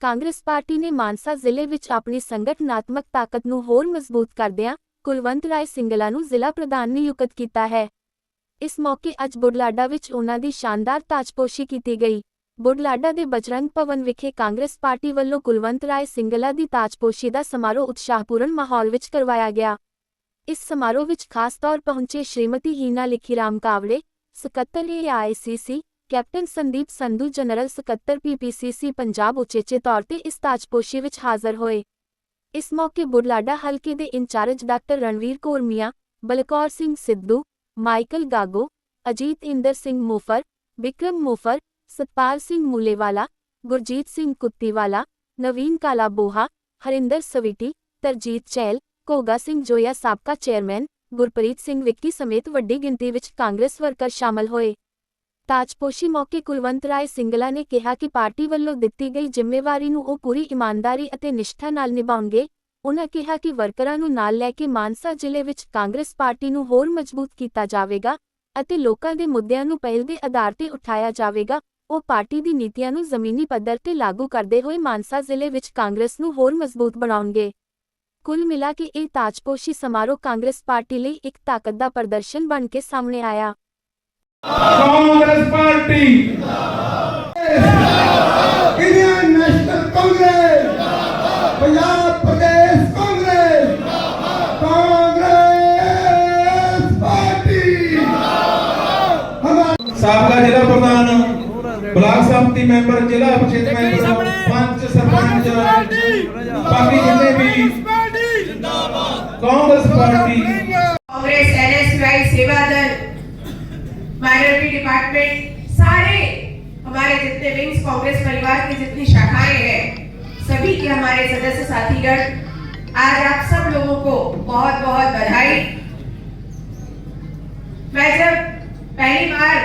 Congress party ਨੇ ਮਾਨਸਾ ਜ਼ਿਲ੍ਹੇ ਵਿੱਚ ਆਪਣੀ ਸੰਗਠਨਾਤਮਕ ਤਾਕਤ ਨੂੰ ਹੋਰ ਮਜ਼ਬੂਤ ਕਰਦਿਆਂ ਕੁਲਵੰਤ ਰਾਏ ਸਿੰਗਲਾ ਨੂੰ ਜ਼ਿਲ੍ਹਾ ਪ੍ਰਧਾਨ ਨਿਯੁਕਤ ਕੀਤਾ ਹੈ। ਇਸ ਮੌਕੇ ਅੱਜ ਬੁਢਲਾਡਾ ਵਿੱਚ ਉਹਨਾਂ ਦੀ ਸ਼ਾਨਦਾਰ ਤਾਜਪੋਸ਼ੀ ਕੀਤੀ ਗਈ। ਬੁਢਲਾਡਾ ਦੇ ਬਜਰੰਗ ਭਵਨ ਵਿਖੇ ਕਾਂਗਰਸ ਪਾਰਟੀ ਵੱਲੋਂ ਕੁਲਵੰਤ ਰਾਏ ਸਿੰਗਲਾ ਦੀ ਤਾਜਪੋਸ਼ੀ ਦਾ ਸਮਾਰੋਹ ਉਤਸ਼ਾਹਪੂਰਨ ਮਾਹੌਲ ਵਿੱਚ ਕਰਵਾਇਆ ਗਿਆ। ਇਸ ਸਮਾਰੋਹ ਵਿੱਚ ਖਾਸ ਤੌਰ ਪਹੁੰਚੇ ਸ਼੍ਰੀਮਤੀ ਹੀਨਾ ਲਿਖੀਰਾਮ ਕਾਵੜੇ, ਸਕੱਤਰ AICC captain Sandeep Sandhu, general ਸਕੱਤਰ ਪੀਪੀਸੀਸੀ ਪੰਜਾਬ ਉਚੇਚੇ ਤੌਰ ਤੇ ਇਸ ਤਾਜਪੋਸ਼ੀ ਵਿੱਚ ਹਾਜ਼ਰ ਹੋਏ। ਇਸ ਮੌਕੇ ਬੁਰਲਾਡਾ ਹਲਕੇ ਦੇ incharge doctor Ranvir Kaur Balkaur Singh Sidhu, Michael Gago, Ajit Inder Singh Mofar, Vikram Mofar, Satpal Singh Mulewala, Gurjeet Singh Kuttiwala, Naveen Kala Boha Harinder Sweety, Tarjit ਚੈਲ ਕੋਗਾ Singh ਜੋਇਆ ਸਾਬਕਾ ਚੇਅਰਮੈਨ, ਗੁਰਪ੍ਰੀਤ ਸਿੰਘ ਵਿੱਕੀ ਸਮੇਤ ਵੱਡੀ ਗਿਣਤੀ ਵਿੱਚ ਕਾਂਗਰਸ ਵਰਕਰ ਸ਼ਾਮਲ ਹੋਏ। ਤਾਜਪੋਸ਼ੀ ਮੌਕੇ ਕੁਲਵੰਤ ਰਾਏ ਸਿੰਗਲਾ ਨੇ ਕਿਹਾ ਕਿ ਪਾਰਟੀ ਵੱਲੋਂ ਦਿੱਤੀ ਗਈ ਜ਼ਿੰਮੇਵਾਰੀ ਨੂੰ ਉਹ ਪੂਰੀ ਇਮਾਨਦਾਰੀ ਅਤੇ ਨਿਸ਼ਠਾ ਨਾਲ ਨਿਭਾਉਣਗੇ। ਉਨ੍ਹਾਂ ਕਿਹਾ ਕਿ ਵਰਕਰਾਂ ਨੂੰ ਨਾਲ ਲੈ ਕੇ ਮਾਨਸਾ ਜ਼ਿਲ੍ਹੇ ਵਿੱਚ ਕਾਂਗਰਸ ਪਾਰਟੀ ਨੂੰ ਹੋਰ ਮਜ਼ਬੂਤ ਕੀਤਾ ਜਾਵੇਗਾ ਅਤੇ ਲੋਕਾਂ ਦੇ ਮੁੱਦਿਆਂ ਨੂੰ ਪਹਿਲ ਦੇ ਆਧਾਰ ਤੇ ਉਠਾਇਆ ਜਾਵੇਗਾ। ਉਹ ਪਾਰਟੀ ਦੀ ਨੀਤੀਆਂ ਨੂੰ ਜ਼ਮੀਨੀ ਪੱਧਰ ਤੇ ਲਾਗੂ ਕਰਦੇ ਹੋਏ ਮਾਨਸਾ ਜ਼ਿਲ੍ਹੇ ਵਿੱਚ ਕਾਂਗਰਸ ਨੂੰ ਹੋਰ ਮਜ਼ਬੂਤ ਬਣਾਉਣਗੇ। ਕੁੱਲ ਮਿਲਾ ਕੇ ਇਹ ਤਾਜਪੋਸ਼ੀ ਸਮਾਰੋਹ ਕਾਂਗਰਸ ਪਾਰਟੀ ਲਈ ਇੱਕ ਤਾਕਤ ਦਾ ਪ੍ਰਦਰਸ਼ਨ ਬਣ ਕੇ ਸਾਹਮਣੇ ਆਇਆ। Congress party Indian National Congress Punjab Pradesh Congress Congress party ਹਮਾਰਾ ਸਾਬਕਾ ਜ਼ਿਲ੍ਹਾ ਪ੍ਰਧਾਨ ਬਲਾਕ ਸੰਮਤੀ ਮੈਂਬਰ ਜ਼ਿਲ੍ਹਾ ਪਰਿਸ਼ਦ ਮੈਂਬਰ ਪੰਚ ਸਰਪੰਚ ਬਾਕੀ ਜਿੰਨੇ ਵੀ ਕਾਂਗਰਸ डिपार्टमेंट सारे हमारे जितने विंग्स कांग्रेस परिवार की जितनी शाखाएँ हैं, सभी के हमारे सदस्य साथीगण, आज आप सब लोगों को बहुत बहुत बधाई। मैं जब पहली बार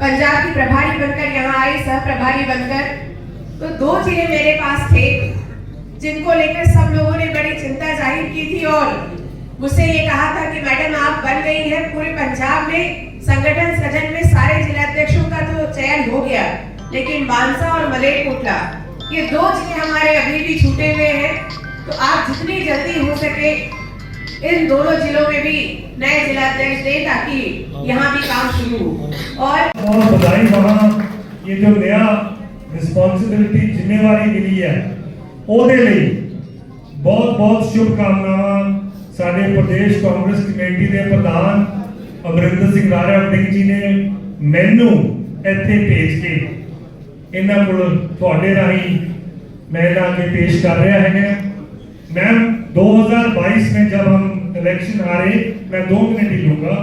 पंजाब की प्रभारी बनकर यहाँ आई, सह प्रभारी बनकर तो दो ज़िले मेरे पास थे, जिनको लेकर सब लोगों ने बड़ी चिंता ज़ाहिर की थी और मुझसे ये कहा था कि मैडम आप बन गई हैं पूरे पंजाब में संगठन सृजन में सारे जिलाध्यक्षों का तो चयन हो गया लेकिन मानसा और मलेरकोटला ये दो जिले हमारे अभी भी छूटे हुए हैं तो आप जितनी जल्दी हो सके इन दोनों जिलों में भी नए जिलाध्यक्ष दें ताकि यहाँ भी काम शुरू हो और और बधाई वहाँ ये जो नया ਰਿਸਪੌਂਸਿਬਿਲਟੀ ਜ਼ਿੰਮੇਵਾਰੀ ਮਿਲੀ ਹੈ ਉਹਦੇ ਲਈ ਬਹੁਤ ਬਹੁਤ ਸ਼ੁਭ ਕਾਮਨਾਵਾਂ ਸਾਡੇ ਪ੍ਰਦੇਸ਼ ਕਾਂਗਰਸ ਕਮੇਟੀ ਦੇ ਪ੍ਰਧਾਨ ਅਮਰਿੰਦਰ ਸਿੰਘ ਰਾਣਾ ਵੜਿੰਗ ਜੀ ਨੇ ਮੈਨੂੰ ਇੱਥੇ ਭੇਜ ਕੇ ਇਹਨਾਂ ਕੋਲ ਤੁਹਾਡੇ ਰਾਹੀਂ मैं यहाँ पे पेश कर रहा है मैम 2022 में जब हम इलेक्शन हारे मैं दो मिनट ही लूंगा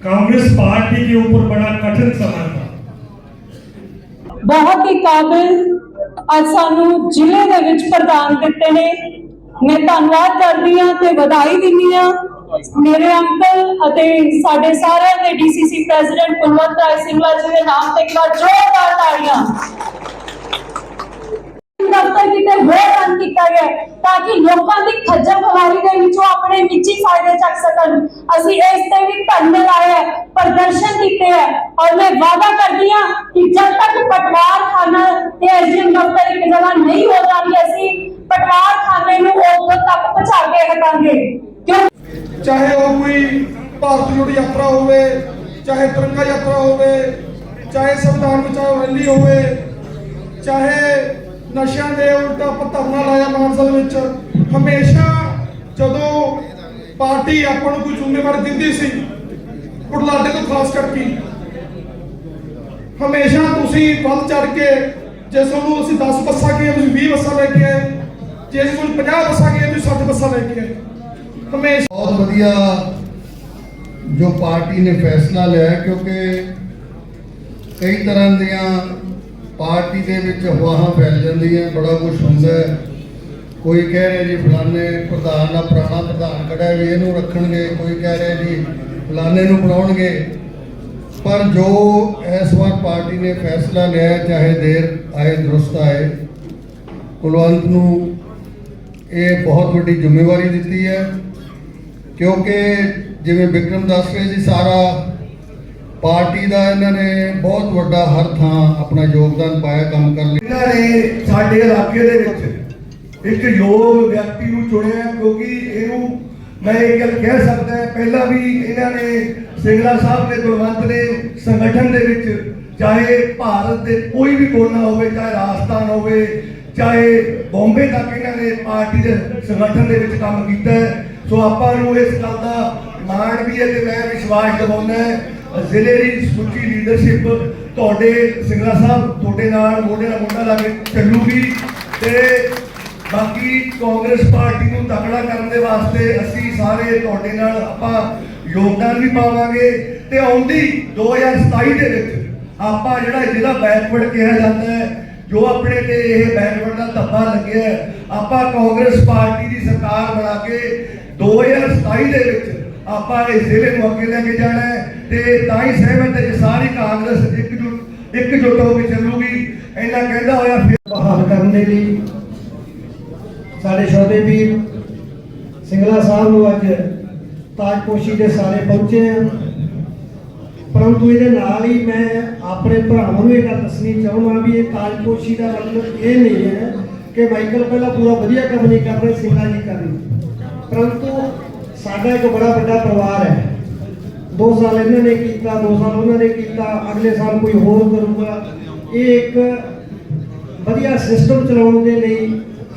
कांग्रेस पार्टी के ऊपर बड़ा कठिन समय था ਬਹੁਤ ਹੀ ਕਾਬਿਲ ਅੱਜ ਸਾਨੂੰ ਜ਼ਿਲ੍ਹੇ ਦੇ ਵਿੱਚ ਪ੍ਰਦਾਨ ਦਿੱਤੇ ਨੇ ਮੈਂ ਧੰਨਵਾਦ ਕਰਦੀ ਹਾਂ ਤੇ ਵਧਾਈ ਦਿੰਦੀ ਹਾਂ ਮੇਰੇ ਅੰਕਲ ਅਤੇ ਸਾਡੇ ਸਾਰਿਆਂ ਦੇ ਡੀਸੀਸੀ ਪ੍ਰੈਜ਼ੀਡੈਂਟ ਕੁਲਵੰਤ ਰਾਏ ਸਿੰਘਲਾ ਜੀ ਦੇ ਨਾਮ ਤੇ ਇੱਕ ਵਾਰ ਜ਼ੋਰਦਾਰ ਤਾੜੀਆਂ। ਦਫ਼ਤਰ ਕਿਤੇ ਹੋਰ ਰਨ ਕੀਤਾ ਗਿਆ ਤਾਂ ਕਿ ਲੋਕਾਂ ਦੀ ਖੱਜਲ ਖਵਾਰੀ ਦੇ ਵਿੱਚੋਂ ਆਪਣੇ ਨਿੱਜੀ ਫਾਇਦੇ ਚੱਕ ਸਕਣ। ਅਸੀਂ ਇਸ ਤੇ ਵੀ ਧਰਨੇ ਲਾਏ ਪ੍ਰਦਰਸ਼ਨ ਕੀਤੇ ਹੈ ਔਰ ਮੈਂ ਵਾਅਦਾ ਕਰਦੀ ਹਾਂ ਕਿ ਜਦ ਤੱਕ ਪਟਵਾਰ ਖਾਨਾ ਤੇ ਐਸਡੀਐਮ ਦਫ਼ਤਰ ਇੱਕ ਜਗ੍ਹਾ ਨਹੀਂ ਹੋ ਜਾਂਦੀ ਅਸੀਂ ਪਟਵਾਰ ਖਾਨੇ ਨੂੰ ਉਦੋਂ ਤੱਕ ਪਹੁੰਚਾ ਕੇ ਰੱਖਾਂਗੇ ਚਾਹੇ ਉਹ ਕੋਈ ਭਾਰਤ ਜੋੜ ਯਾਤਰਾ ਹੋਵੇ, ਚਾਹੇ ਤਿਰੰਗਾ ਯਾਤਰਾ ਹੋਵੇ, ਚਾਹੇ ਸੰਵਿਧਾਨ ਬਚਾਓ ਰੈਲੀ ਹੋਵੇ, ਚਾਹੇ ਨਸ਼ਿਆਂ ਦੇ ਉਲਟ ਆਪਾਂ ਧਰਨਾ ਲਾਇਆ ਮਾਨਸਾ ਦੇ ਵਿੱਚ, ਹਮੇਸ਼ਾ ਜਦੋਂ ਪਾਰਟੀ ਆਪਾਂ ਨੂੰ ਕੋਈ ਜ਼ਿੰਮੇਵਾਰੀ ਦਿੰਦੀ ਸੀ ਬੁਢਲਾਡੇ ਤੋਂ ਖਾਸ ਕਰਕੇ, ਹਮੇਸ਼ਾ ਤੁਸੀਂ ਵੱਧ ਚੜ ਕੇ, ਜੇ ਤੁਹਾਨੂੰ ਅਸੀਂ 10 ਬੱਸਾਂ ਗਏ ਤੁਸੀਂ 20 ਬੱਸਾਂ ਲੈ ਕੇ ਆਏ, ਜੇ ਤੁਹਾਨੂੰ 50 ਬੱਸਾਂ ਗਏ ਤੁਸੀਂ 60 ਬੱਸਾਂ ਲੈ ਕੇ ਆਏ। ਹਮੇਸ਼ਾ ਬਹੁਤ ਵਧੀਆ ਜੋ ਪਾਰਟੀ ਨੇ ਫੈਸਲਾ ਲਿਆ ਕਿਉਂਕਿ ਕਈ ਤਰ੍ਹਾਂ ਦੀਆਂ ਪਾਰਟੀ ਦੇ ਵਿੱਚ ਹਵਾਹਾਂ ਫੈਲ ਜਾਂਦੀਆਂ, ਬੜਾ ਕੁਝ ਹੁੰਦਾ ਹੈ। ਕੋਈ ਕਹਿ ਰਿਹਾ ਜੀ ਫਲਾਣੇ ਪ੍ਰਧਾਨ ਦਾ ਪੁਰਾਣਾ ਪ੍ਰਧਾਨ ਖੜਾ ਹੈ ਵੀ ਇਹਨੂੰ ਰੱਖਣਗੇ, ਕੋਈ ਕਹਿ ਰਿਹਾ ਜੀ ਫਲਾਣੇ ਨੂੰ ਬਣਾਉਣਗੇ ਪਰ ਜੋ ਇਸ ਵਾਰ ਪਾਰਟੀ ਨੇ ਫੈਸਲਾ ਲਿਆ ਚਾਹੇ ਦੇਰ ਆਏ, ਦਰੁਸਤ ਆਏ, ਕੁਲਵੰਤ ਨੂੰ ਇਹ ਬਹੁਤ ਵੱਡੀ ਜ਼ਿੰਮੇਵਾਰੀ ਦਿੱਤੀ ਹੈ। ਕਿਉਂਕਿ ਜਿਵੇਂ ਵਿਕਰਮ ਦੱਸ ਰਹੇ ਸੀ, ਸਾਰਾ ਪਾਰਟੀ ਦਾ ਇਹਨਾਂ ਨੇ ਬਹੁਤ ਵੱਡਾ ਹਰ ਥਾਂ ਆਪਣਾ ਯੋਗਦਾਨ ਪਾਇਆ, ਕੰਮ ਕਰਨ ਲਈ ਇਹਨਾਂ ਨੇ ਸਾਡੇ ਇਲਾਕੇ ਦੇ ਵਿੱਚ ਇੱਕ ਯੋਗ ਵਿਅਕਤੀ ਨੂੰ ਚੁਣਿਆ, ਕਿਉਂਕਿ ਇਹਨੂੰ ਮੈਂ ਇਹ ਗੱਲ ਕਹਿ ਸਕਦਾ ਪਹਿਲਾਂ ਵੀ ਇਹਨਾਂ ਨੇ ਸਿੰਗਲਾ ਸਾਹਿਬ ਨੇ ਗੁਰਵੰਤ ਨੇ ਸੰਗਠਨ ਦੇ ਵਿੱਚ ਚਾਹੇ ਭਾਰਤ ਦੇ ਕੋਈ ਵੀ ਕੋਨਾ ਹੋਵੇ, ਚਾਹੇ ਰਾਜਸਥਾਨ ਹੋਵੇ, ਚਾਹੇ ਬੰਬੇ ਤੱਕ ਇਹਨਾਂ ਨੇ ਪਾਰਟੀ ਦੇ ਸੰਗਠਨ ਦੇ ਵਿੱਚ ਕੰਮ ਕੀਤਾ ਹੈ। ਸੋ ਆਪਾਂ ਨੂੰ ਇਸ ਗੱਲ ਦਾ ਮਾਣ ਵੀ ਹੈ ਤੇ ਮੈਂ ਵਿਸ਼ਵਾਸ ਦਿਵਾਉਂਦਾ ਜ਼ਿਲ੍ਹੇ ਦੀ ਸਮੁੱਚੀ ਲੀਡਰਸ਼ਿਪ ਤੁਹਾਡੇ ਸਿੰਗਲਾ ਸਾਹਿਬ, ਤੁਹਾਡੇ ਨਾਲ ਮੋਢੇ ਨਾਲ ਮੋਢਾ ਲਾ ਕੇ ਚੱਲੂਗੀ ਤੇ ਬਾਕੀ ਕਾਂਗਰਸ ਪਾਰਟੀ ਨੂੰ ਤਕੜਾ ਕਰਨ ਦੇ ਵਾਸਤੇ ਅਸੀਂ ਸਾਰੇ ਤੁਹਾਡੇ ਨਾਲ ਆਪਾਂ ਯੋਗਦਾਨ ਵੀ ਪਾਵਾਂਗੇ ਤੇ ਆਉਂਦੀ 2027 ਦੇ ਵਿੱਚ ਆਪਾਂ ਜਿਹੜਾ ਜ਼ਿਲ੍ਹਾ ਬੈਕਵਰਡ ਕਿਹਾ ਜਾਂਦਾ ਹੈ, ਜੋ ਆਪਣੇ ਤੇ ਇਹ ਬੈਕਵਰਡ ਦਾ ਧੱਬਾ ਲੱਗਿਆ ਆਪਾਂ ਕਾਂਗਰਸ ਪਾਰਟੀ ਦੀ ਸਰਕਾਰ ਬਣਾ ਕੇ 2027 ਦੇ ਵਿੱਚ ਆਪਾਂ ਇਹ ਜ਼ਿਲ੍ਹੇ ਨੂੰ ਅੱਗੇ ਲੈ ਕੇ ਜਾਣਾ ਹੈ ਤੇ ਤਾਂ ਹੀ ਸਹਿਮਤ ਹੈ ਸਾਰੀ ਕਾਂਗਰਸ ਇਕਜੁੱਟ ਇਕਜੁੱਟ ਹੋ ਕੇ ਚੱਲੂਗੀ। ਇੰਨਾ ਕਹਿੰਦਾ ਹੋਇਆ ਫਿਰ ਬਹਾਲ ਕਰਨ ਦੇ ਲਈ ਸਾਡੇ ਛੋਟੇ ਵੀਰ ਸਿੰਗਲਾ ਸਾਹਿਬ ਨੂੰ ਅੱਜ ਤਾਜਪੋਸ਼ੀ ਦੇ ਸਾਰੇ ਪਹੁੰਚੇ ਆ। ਪਰੰਤੂ ਇਹਦੇ ਨਾਲ ਹੀ ਮੈਂ ਆਪਣੇ ਭਰਾਵਾਂ ਨੂੰ ਇਹ ਗੱਲ ਦੱਸਣੀ ਚਾਹੁੰਦਾ ਵੀ ਇਹ ਤਾਜਪੋਸ਼ੀ ਦਾ ਮਤਲਬ ਇਹ ਨਹੀਂ ਹੈ ਕਿ ਮਾਈਕਲ ਪਹਿਲਾਂ ਪੂਰਾ ਵਧੀਆ ਕੰਮ ਨਹੀਂ ਕਰ ਰਹੇ ਸਿੰਗਲਾ ਜੀ ਕਰ ਰਿਹਾ। ਪਰੰਤੂ ਸਾਡਾ ਇੱਕ ਬੜਾ ਵੱਡਾ ਪਰਿਵਾਰ ਹੈ। ਦੋ ਸਾਲ ਇਹਨਾਂ ਨੇ ਕੀਤਾ, ਦੋ ਸਾਲ ਉਹਨਾਂ ਨੇ ਕੀਤਾ, ਅਗਲੇ ਸਾਲ ਕੋਈ ਹੋਰ ਕਰੂਗਾ। ਇਹ ਇੱਕ ਵਧੀਆ ਸਿਸਟਮ ਚਲਾਉਣ ਦੇ ਲਈ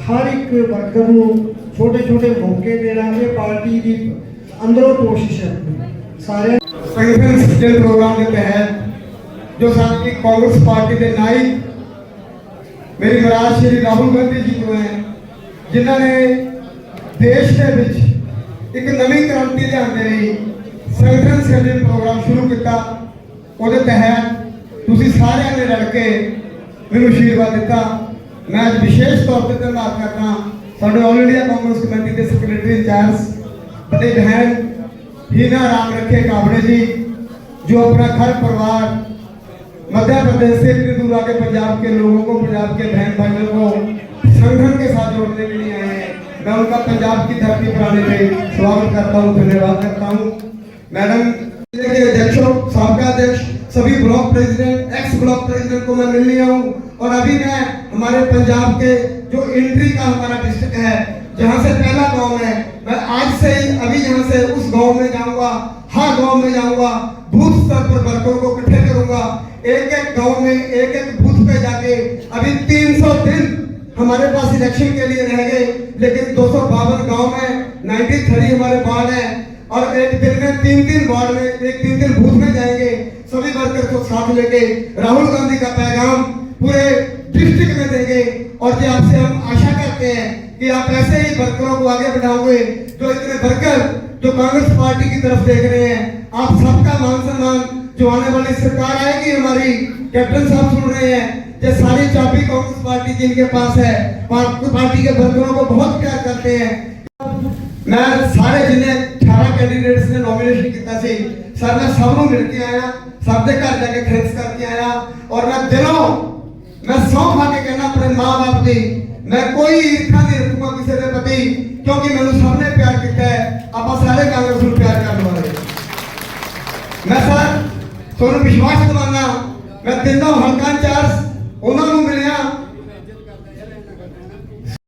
ਹਰ ਇੱਕ ਵਰਕਰ ਨੂੰ ਛੋਟੇ ਛੋਟੇ ਮੌਕੇ ਦੇਣਾ ਇਹ ਪਾਰਟੀ ਦੀ ਅੰਦਰੋਂ ਕੋਸ਼ਿਸ਼ ਹੈ। ਸਾਰਿਆਂ ਸੰਗਠਨ ਸਿੱਜਲ ਪ੍ਰੋਗਰਾਮ ਦੇ ਤਹਿਤ ਜੋ ਸਾਡੀ ਕਾਂਗਰਸ ਪਾਰਟੀ ਦੇ ਨਾਇਕ ਮੇਰੀ ਗੁਰਾਜ ਸ਼੍ਰੀ ਰਾਹੁਲ ਗਾਂਧੀ ਜੀ ਤੋਂ ਹੈ, ਜਿਨ੍ਹਾਂ ਨੇ ਦੇਸ਼ ਦੇ ਵਿੱਚ ਇੱਕ ਨਵੀਂ ਕ੍ਰਾਂਤੀ ਲਿਆਉਂਦੇ ਲਈ ਸੰਗਠਨ ਸੇਵਨ ਪ੍ਰੋਗਰਾਮ ਸ਼ੁਰੂ ਕੀਤਾ। ਉਹਦੇ ਤਹਿਤ ਤੁਸੀਂ ਸਾਰਿਆਂ ਨੇ ਰਲ ਕੇ ਮੈਨੂੰ ਅਸ਼ੀਰਵਾਦ ਦਿੱਤਾ। ਮੈਂ ਅੱਜ ਵਿਸ਼ੇਸ਼ ਤੌਰ ਤੇ ਧੰਨਵਾਦ ਕਰਦਾ ਸਾਡੇ ਆਲ ਇੰਡੀਆ ਕਾਂਗਰਸ ਕਮੇਟੀ ਦੇ ਸੈਕਟਰੀ ਇੰਚਾਰਜ ਬੜੇ ਬਹਿਣ ਹੀਨਾ ਰਾਮ ਰੱਖੇ ਕਾਬੜੇ ਜੀ, ਜੋ ਆਪਣਾ ਘਰ ਪਰਿਵਾਰ मध्य प्रदेश से इतनी दूर आके पंजाब के लोगों को, पंजाब के बहन भाइयों को संगठन के साथ जोड़ने के लिए आए हैं। मैं उनका पंजाब की धरती पर आने पे स्वागत करता हूँ, धन्यवाद करता हूँ। मैडम के अध्यक्षों सबका अध्यक्ष, सभी block president ex block president को मैं मिलने आया हूँ। और अभी मैं हमारे पंजाब के जो एंट्री का हमारा डिस्ट्रिक्ट है जहाँ से पहला गाँव है, मैं आज से ही अभी यहाँ से उस गाँव में जाऊँगा, हर गाँव में जाऊँगा, बूथ स्तर पर वर्करों को इकट्ठे करूँगा। एक एक गाँव में एक एक बूथ पे जाके अभी 300 दिन हमारे पास इलेक्शन के लिए रह गए, लेकिन दो सौ बावन गाँव में 93 हमारे वार्ड है, और एक दिन में तीन तीन वार्ड में, एक तीन तीन बूथ में जाएँगे, सभी वर्कर को साथ लेके, राहुल गांधी का पूरे आगे बढ़ाओगे, जो इतने वर्कर जो कांग्रेस पार्टी की तरफ़ देख रहे हैं, आप सबका मान सम्मान जो आने वाली सरकार आएगी हमारी, कैप्टन साहब सुन रहे हैं जो सारी चाबी कांग्रेस पार्टी जिनके पास है पार्टी के वर्करों को बहुत प्यार करते हैं। मैं सारे जिन्हें अठारह कैंडिडेट्स ने नॉमिनेशन किया सी सर मैं सब मिल के आया सब के घर जाके खरीद करके आया, और मैं दिलों मैं खा के कहना अपने माँ बाप की, मैं कोई ईर्खा नहीं रखूँगा किसी के प्रति ਕਿਉਂਕਿ ਮੈਨੂੰ ਸਭ ਨੇ ਪਿਆਰ ਕੀਤਾ ਹੈ। ਆਪਾਂ ਸਾਰੇ ਕਾਂਗਰਸ ਨੂੰ ਪਿਆਰ ਕਰਨ ਵਾਲੇ ਮੈਂ ਸਰ, ਤੁਹਾਨੂੰ ਵਿਸ਼ਵਾਸ ਦਿਵਾਉਣਾ ਮੈਂ ਦਿੰਦਾ ਹਲਕਾ ਚਾਰ